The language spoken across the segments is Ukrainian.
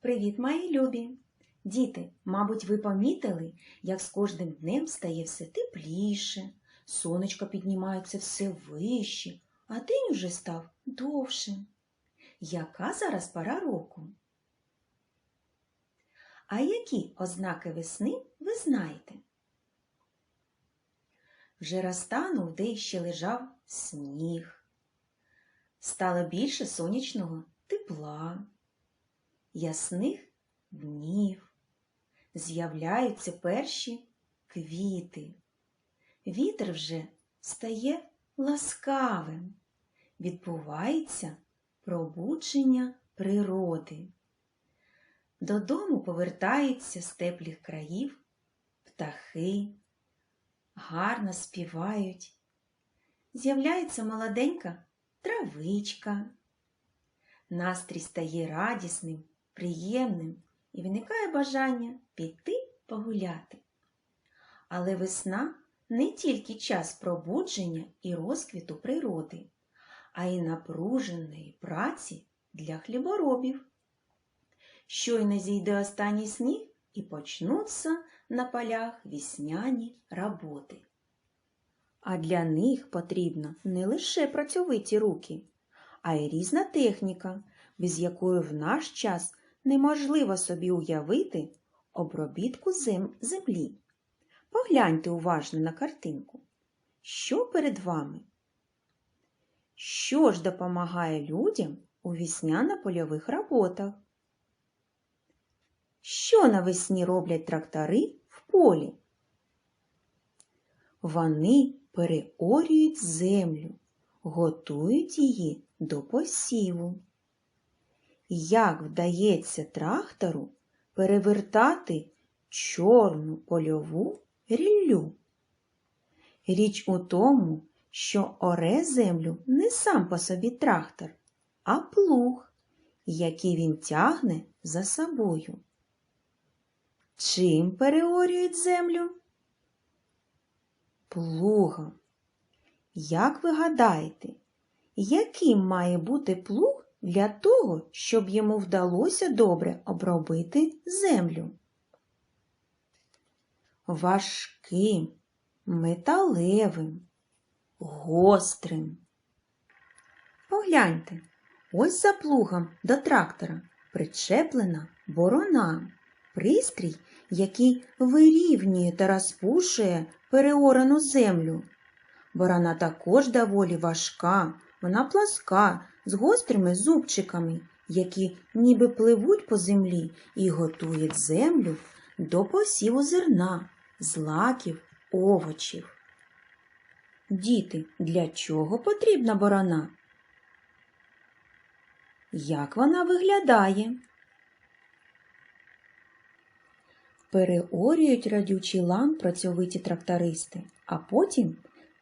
Привіт, мої любі! Діти, мабуть, ви помітили, як з кожним днем стає все тепліше, сонечко піднімається все вище, а день уже став довшим. Яка зараз пора року? А які ознаки весни ви знаєте? Вже розтанув, де ще лежав сніг. Стало більше сонячного тепла, ясних днів. З'являються перші квіти. Вітер вже стає ласкавим. Відбувається пробудження природи. Додому повертаються з теплих країв птахи, гарно співають. З'являється молоденька травичка. Настрій стає радісним, приємним і виникає бажання піти погуляти. Але весна не тільки час пробудження і розквіту природи, а й напруженої праці для хліборобів. Щойно зійде останній сніг і почнуться на полях вісняні роботи. А для них потрібно не лише працьовиті руки, а й різна техніка, без якої в наш час неможливо собі уявити обробітку зем землі. Погляньте уважно на картинку. Що перед вами? Що ж допомагає людям у вісняно-польових роботах? Що навесні роблять трактори в полі? Вони переорюють землю, готують її до посіву. Як вдається трактору перевертати чорну польову ріллю? Річ у тому, що оре землю не сам по собі трактор, а плуг, який він тягне за собою. Чим переорюють землю? Плугом. Як ви гадаєте, яким має бути плуг для того, щоб йому вдалося добре обробити землю? Важким, металевим, гострим. Погляньте, ось за плугом до трактора причеплена борона, пристрій, який вирівнює та розпушує переорану землю. Борона також доволі важка, вона пласка, з гострими зубчиками, які ніби пливуть по землі і готують землю до посіву зерна, злаків, овочів. Діти, для чого потрібна борона? Як вона виглядає? Переорюють радючий лам працьовиті трактористи, а потім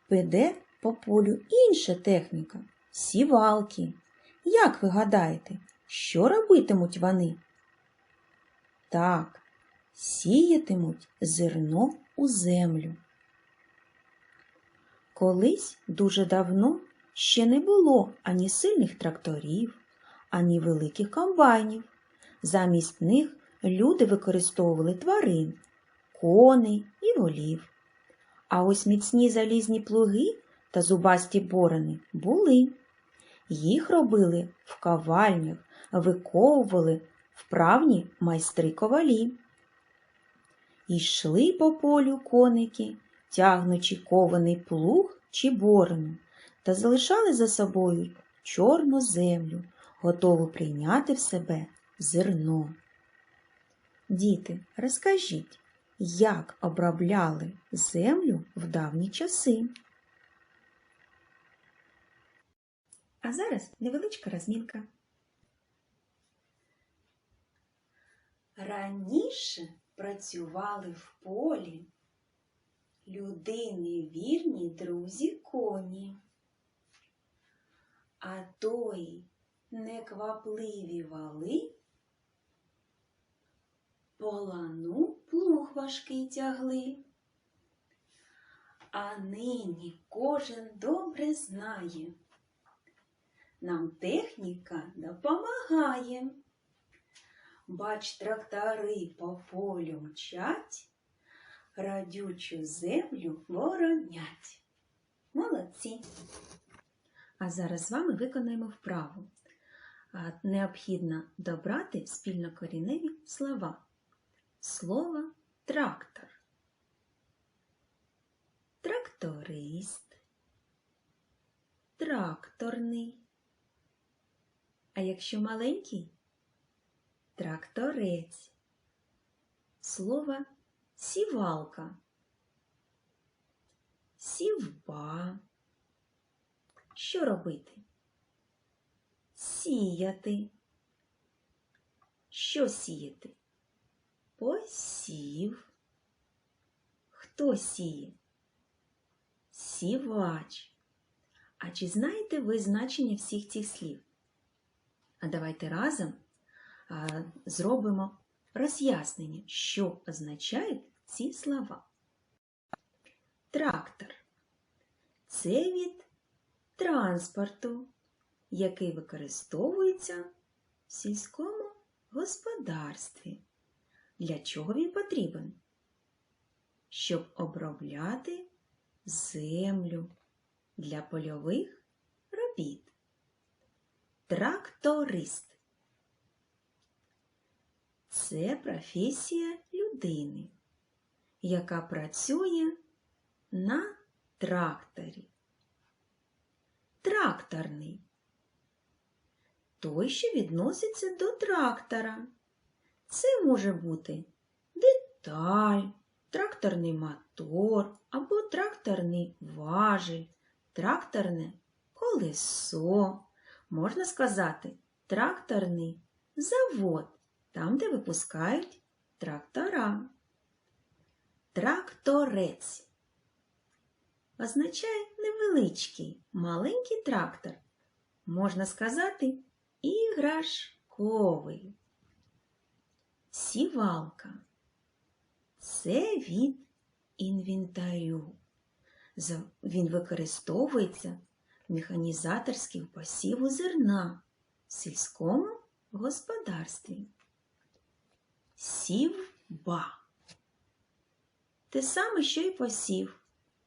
піде по полю інша техніка сівалки. Як ви гадаєте, що робитимуть вони? Так, сіятимуть зерно у землю. Колись дуже давно ще не було ані сильних тракторів, ані великих комбайнів. Замість них люди використовували тварин, коней і волів. А ось міцні залізні плуги та зубасті борони були. Їх робили в кавальнях, виковували вправні майстри ковалі. Йшли по полю коники, тягнучи кований плуг чи борону, та залишали за собою чорну землю, готову прийняти в себе зерно. Діти, розкажіть, як обробляли землю в давні часи? А зараз невеличка розмінка. Раніше працювали в полі людини вірні друзі коні, а тої неквапливі вали полану плуг важкий тягли. А нині кожен добре знає, нам техніка допомагає. бач, трактори по полю мчать, радючу землю воронять. Молодці! А зараз з вами виконаємо вправу. Необхідно добрати спільнокоріневі слова. Слово трактор, тракторист, тракторний. А якщо маленький тракторець. Слово сівалка, сівба. Що робити? Сіяти. Що сіяти? Посів. Хто сіє? Сівач. А чи знаєте ви значення всіх цих слів? А давайте разом зробимо роз'яснення, що означають ці слова. Трактор це від транспорту, який використовується в сільському господарстві. Для чого він потрібен? Щоб обробляти землю для польових робіт. Тракторист це професія людини, яка працює на тракторі. Тракторний той, що відноситься до трактора. Це може бути деталь, тракторний мотор або тракторний важель, тракторне колесо. Можна сказати, тракторний завод, там, де випускають трактора. Тракторець означає невеличкий, маленький трактор. Можна сказати, іграшковий. Сівалка це від інвентарю. Він використовується в механізаторському посіву зерна в сільському господарстві. Сівба. Те саме, що й посів.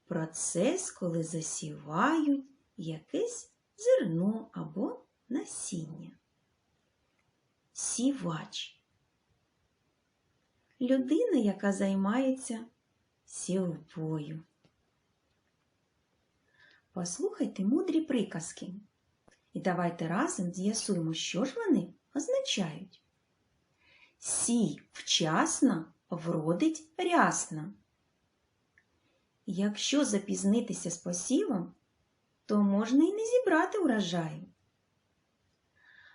Процес, коли засівають якесь зерно або насіння. Сівач. Людина, яка займається сівбою. Послухайте мудрі приказки. І давайте разом з'ясуємо, що ж вони означають. Сій вчасно вродить рясно. Якщо запізнитися з посівом, то можна і не зібрати урожаю.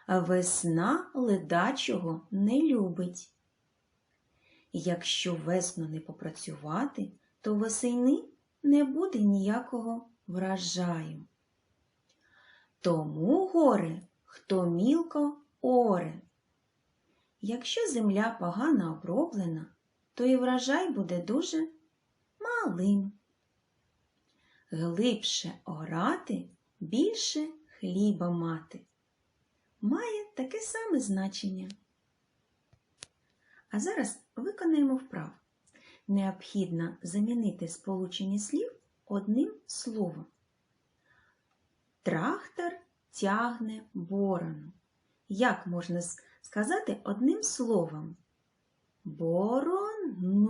Весна ледачого не любить. Якщо весно не попрацювати, то восени не буде ніякого врожаю. Тому горе, хто мілко оре. Якщо земля погано оброблена, то і врожай буде дуже малим. Глибше орати, більше хліба мати. Має таке саме значення. А зараз виконаємо вправу. Необхідно замінити сполучені слів одним словом. Трактор тягне борону. Як можна сказати одним словом? Боронує.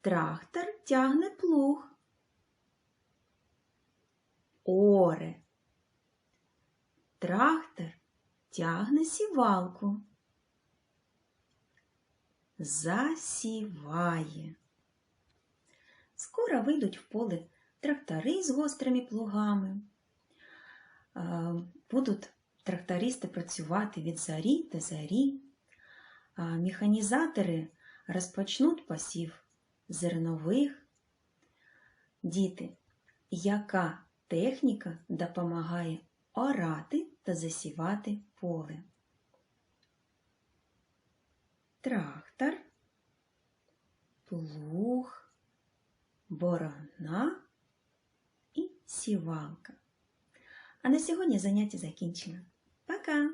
Трактор тягне плуг. Оре. Трактор тягне сівалку. Засіває. Скоро вийдуть в поле трактори з гострими плугами. Будуть трактористи працювати від зарі до зарі. Механізатори розпочнуть посів зернових. Діти, яка техніка допомагає орати та засівати поле? Трактор, плуг, борона і сівалка. А на сьогодні заняття закінчено. Пока!